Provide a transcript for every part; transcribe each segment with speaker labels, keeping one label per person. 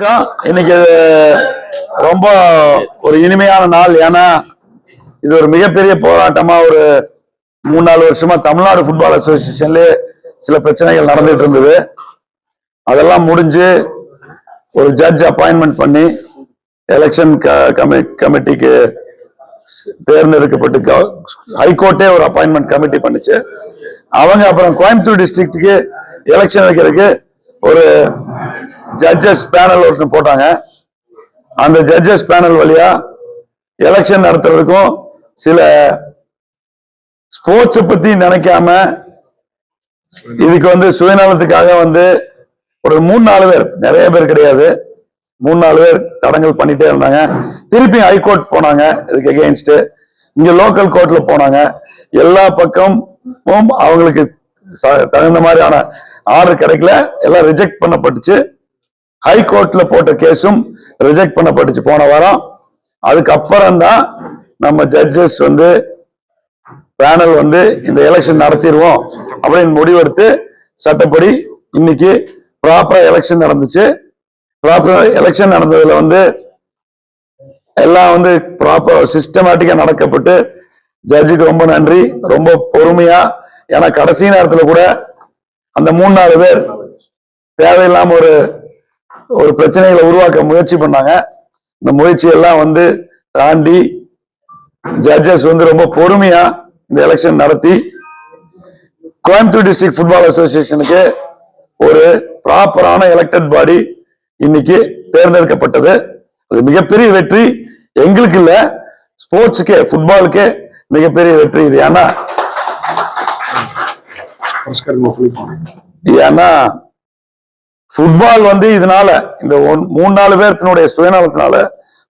Speaker 1: வணக்கம். இன்னைக்கு ரொம்ப ஒரு இனிமையான நாள் ஏன்னா இது ஒரு மிகப்பெரிய போராட்டமா ஒரு மூணு நாலு வருஷமா தமிழ்நாடு ஃபுட்பால் அசோசியேஷன்ல சில பிரச்சனைகள் நடந்துட்டு இருந்தது அதெல்லாம் முடிஞ்சு ஒரு ஜட்ஜ் அப்பாயின்மெண்ட் பண்ணி எலெக்ஷன் கமிட்டிக்கு தேர்ந்தெடுக்கப்பட்டு ஹைகோர்ட்டே ஒரு அப்பாயின்மெண்ட் கமிட்டி பண்ணிச்சு அவங்க அப்புறம் கோயம்புத்தூர் டிஸ்ட்ரிக்ட்டுக்கு எலெக்ஷன் வைக்கிறதுக்கு ஒரு ஜட்ஜஸ் பேனல் ஒருத்தன் போட்டாங்க. அந்த ஜட்ஜஸ் பேனல் வழியா எலெக்ஷன் நடத்துறதுக்கும் சில ஸ்போர்ட்ஸை பத்தி நினைக்காம இதுக்கு வந்து சுயநலத்துக்காக வந்து ஒரு மூணு நாலு பேர் நிறைய பேர் கிடையாது. மூணு நாலு பேர் தடங்கல் பண்ணிட்டே இருந்தாங்க. திருப்பி ஹைகோர்ட் போனாங்க. இதுக்கு எகெயின்ஸ்ட் இங்க லோக்கல் கோர்ட்ல போனாங்க. எல்லா பக்கமும் அவங்களுக்கு தகுந்த மாதிரியான ஆர்டர் கிடைக்கல. எல்லாம் ரிஜெக்ட் பண்ணப்பட்டுச்சு. ஹைகோர்ட்ல போட்ட கேஸும் ரிஜெக்ட் பண்ணப்பட்டுச்சு போன வாரம். அதுக்கப்புறம் தான் நம்ம ஜட்ஜஸ் வந்து பேனல் வந்து இந்த எலெக்ஷன் நடத்திடுவோம் அப்படின்னு முடிவெடுத்து சட்டப்படி இன்னைக்கு ப்ராப்பரா எலெக்ஷன் நடந்துச்சு. ப்ராப்பரா எலெக்ஷன் நடந்ததுல வந்து எல்லாம் வந்து ப்ராப்பர் சிஸ்டமேட்டிக்கா நடக்கப்பட்டு ஜட்ஜுக்கு ரொம்ப நன்றி. ரொம்ப பொறுமையா ஏன்னா கடைசி நேரத்துல கூட அந்த மூணு நாலு பேர் தேவையில்லாம ஒரு ஒரு பிரச்சனைகளை உருவாக்க முயற்சி பண்ணாங்க. இந்த முயற்சியெல்லாம் வந்து தாண்டி ஜட்ஜஸ் வந்து ரொம்ப பொறுமையா இந்த எலெக்ஷன் நடத்தி கோயம்புத்தூர் டிஸ்ட்ரிக்ட் ஃபுட்பால் அசோசியேஷனுக்கு ஒரு ப்ராப்பரான எலெக்டட் பாடி இன்னைக்கு தேர்ந்தெடுக்கப்பட்டது. அது மிகப்பெரிய வெற்றி எங்களுக்கு இல்லை ஸ்போர்ட்ஸுக்கே ஃபுட்பாலுக்கே மிகப்பெரிய வெற்றி இது. ஏன்னா ஏன்னா ஃபுட்பால் வந்து இதனால இந்த ஒன்- மூணு நாலு பேர்த்தினுடைய சுயநலத்தினால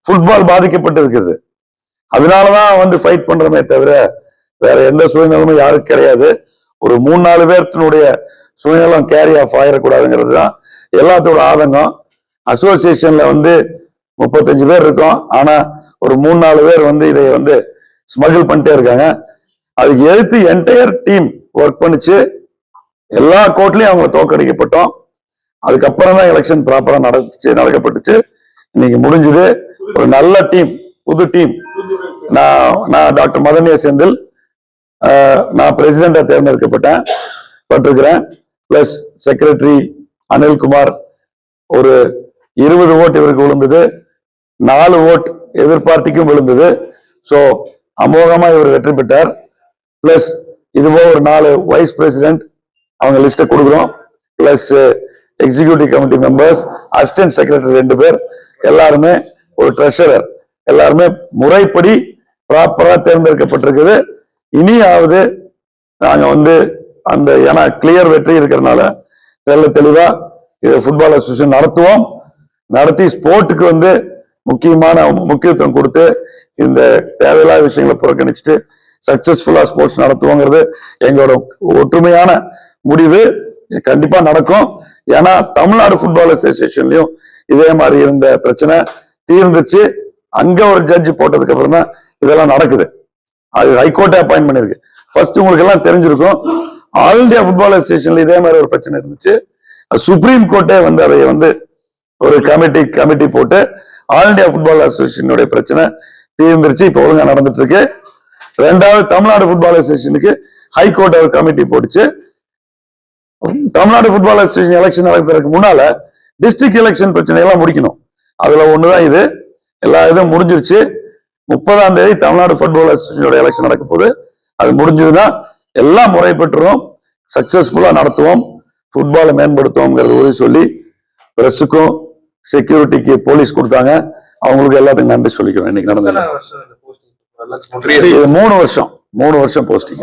Speaker 1: ஃபுட்பால் பாதிக்கப்பட்டு இருக்குது. அதனாலதான் வந்து ஃபைட் பண்றமே தவிர வேற எந்த சுயநலமும் யாருக்கும் கிடையாது. ஒரு மூணு நாலு பேர்த்தினுடைய சுயநலம் கேரி ஆஃப் ஆயிடக்கூடாதுங்கிறது தான் எல்லாத்தோட ஆதங்கம். அசோசியேஷன்ல வந்து முப்பத்தஞ்சு பேர் இருக்கும். ஆனா ஒரு மூணு நாலு பேர் வந்து இதை வந்து ஸ்மகிள் பண்ணிட்டே இருக்காங்க. அதுக்கு எழுத்து என்டையர் டீம் ஒர்க் பண்ணிச்சு. எல்லா கோர்ட்லயும் அவங்க தோக்கடிக்கப்பட்டோம் அதுக்கப்புறம் தான் எலெக்ஷன் ப்ராப்பரா நடந்துச்சு நடக்கப்பட்டுச்சு. இன்னைக்கு முடிஞ்சது. ஒரு நல்ல டீம் புது டீம் நான் நான் டாக்டர் மதனிய செந்தில் நான் பிரசிடெண்டா தேர்ந்தெடுக்கப்பட்டேன். பட்டிருக்கிறேன். பிளஸ் செக்ரட்டரி அனில்குமார் ஒரு இருபது ஓட்டு இவருக்கு விழுந்தது. நாலு ஓட் எதிர்பார்ட்டிக்கும் விழுந்தது. ஸோ அமோகமாக இவர் வெற்றி பெற்றார். பிளஸ் இதுவோ ஒரு நாலு வைஸ் பிரசிடென்ட் அவங்க லிஸ்ட்டை கொடுக்குறோம். Plus executive committee members assistant secretary ரெண்டு பேர். எல்லாருமே ஒரு ட்ரெஷரர் எல்லாருமே முறைப்படி ப்ராப்பராக தேர்ந்தெடுக்கப்பட்டிருக்குது. இனியாவது நாங்கள் வந்து அந்த ஏன்னா கிளியர் வெற்றி இருக்கிறனால தெல்ல தெளிவாக இது ஃபுட்பால் அசோசியேஷன் நடத்துவோம். நடத்தி ஸ்போர்ட்டுக்கு வந்து முக்கியமான முக்கியத்துவம் கொடுத்து இந்த தேவையில்லாத விஷயங்களை புறக்கணிச்சுட்டு சக்சஸ்ஃபுல்லாக ஸ்போர்ட்ஸ் நடத்துவோங்கிறது எங்களோட ஒற்றுமையான முடிவு கண்டிப்பா நடக்கும். ஏன்னா தமிழ்நாடு ஃபுட்பால் அசோசியேஷன்லயும் இதே மாதிரி இருந்த பிரச்சனை தீர்ந்துச்சு. அங்க ஒரு ஜட்ஜ் போட்டதுக்கு அப்புறம் தான் இதெல்லாம் நடக்குது. அது ஹைகோர்ட்டே அப்பாயின் பண்ணிருக்கு. ஃபர்ஸ்ட் உங்களுக்கு எல்லாம் தெரிஞ்சிருக்கும். ஆல் இந்தியா ஃபுட்பால் அசோசியேஷன்ல இதே மாதிரி ஒரு பிரச்சனை இருந்துச்சு. சுப்ரீம் கோர்ட்டே வந்து அதை வந்து ஒரு கமிட்டி கமிட்டி போட்டு ஆல் இந்தியா ஃபுட்பால் அசோசியேஷனுடைய பிரச்சனை தீர்ந்துருச்சு. இப்போ ஒழுங்காக நடந்துட்டு இருக்கு. ரெண்டாவது தமிழ்நாடு ஃபுட்பால் அசோசியேஷனுக்கு ஹைகோர்ட் ஒரு கமிட்டி போட்டுச்சு. தமிழ்நாடு ஃபுட்பால் அசோசியேஷன் எலெக்ஷன் நடக்கிறதுக்கு முன்னால டிஸ்ட்ரிக்ட் எலெக்ஷன் பிரச்சனை எல்லாம் முடிக்கணும். அதுல ஒண்ணுதான் இது. எல்லா இதுவும் முடிஞ்சிருச்சு. முப்பதாம் தேதி தமிழ்நாடு ஃபுட்பால் அசோசியேஷனோட எலெக்ஷன் நடக்க போகுது. அது முடிஞ்சதுன்னா எல்லாம் முறை பெற்றுரும் சக்சஸ்ஃபுல்லா நடத்துவோம் ஃபுட்பாலை மேம்படுத்துவோம்ங்கிறது உறுதி சொல்லி பிரஸுக்கும் செக்யூரிட்டிக்கு போலீஸ் கொடுத்தாங்க. அவங்களுக்கு எல்லாத்துக்கும் நன்றி சொல்லிக்கிறோம். இன்னைக்கு நடந்தது. இது மூணு வருஷம். மூணு வருஷம் போஸ்டிங்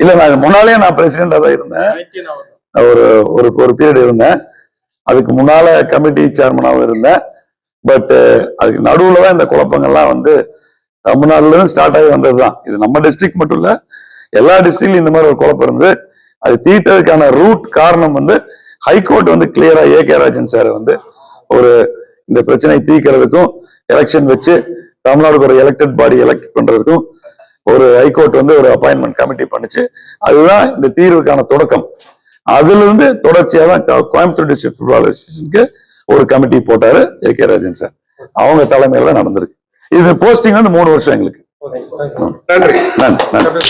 Speaker 1: இல்ல நான் முன்னாலேயே முன்னாலே நான் பிரசிடென்டா தான் இருந்தேன். ஒரு ஒரு ஒரு பீரியட் இருந்தேன். அதுக்கு முன்னால கமிட்டி சேர்மனாகவும் இருந்தேன். பட் அதுக்கு நடுவுல தான் இந்த குழப்பங்கள்லாம் வந்து தமிழ்நாடுல இருந்து ஸ்டார்ட் ஆகி வந்தது தான் இது நம்ம டிஸ்ட்ரிக்ட் மட்டும் இல்ல எல்லா டிஸ்ட்ரிக்ட்லயும் இந்த மாதிரி ஒரு குழப்பம் இருந்து அது தீர்த்ததுக்கான ரூட் காரணம் வந்து ஹைகோர்ட் வந்து கிளியரா ஏ கே ராஜன் சார் வந்து ஒரு இந்த பிரச்சனையை தீர்க்கிறதுக்கும் எலெக்ஷன் வச்சு தமிழ்நாடுக்கு ஒரு எலெக்டட் பாடி எலெக்ட் பண்றதுக்கும் ஒரு ஹைகோர்ட் வந்து ஒரு அப்பாயின்மெண்ட் கமிட்டி பண்ணுச்சு. அதுதான் இந்த தீர்வுக்கான தொடக்கம். அதுல இருந்து தொடர்ச்சியா தான் கோயம்புத்தூர் டிஸ்ட்ரிக்ட் ஃபுட்பால் அசோசியேஷனுக்கு ஒரு கமிட்டி போட்டாரு ஏ கே ராஜன் சார் அவங்க தலைமையில நடந்திருக்கு. இது போஸ்டிங் வந்து மூணு வருஷம் எங்களுக்கு. நன்றி. நன்றி.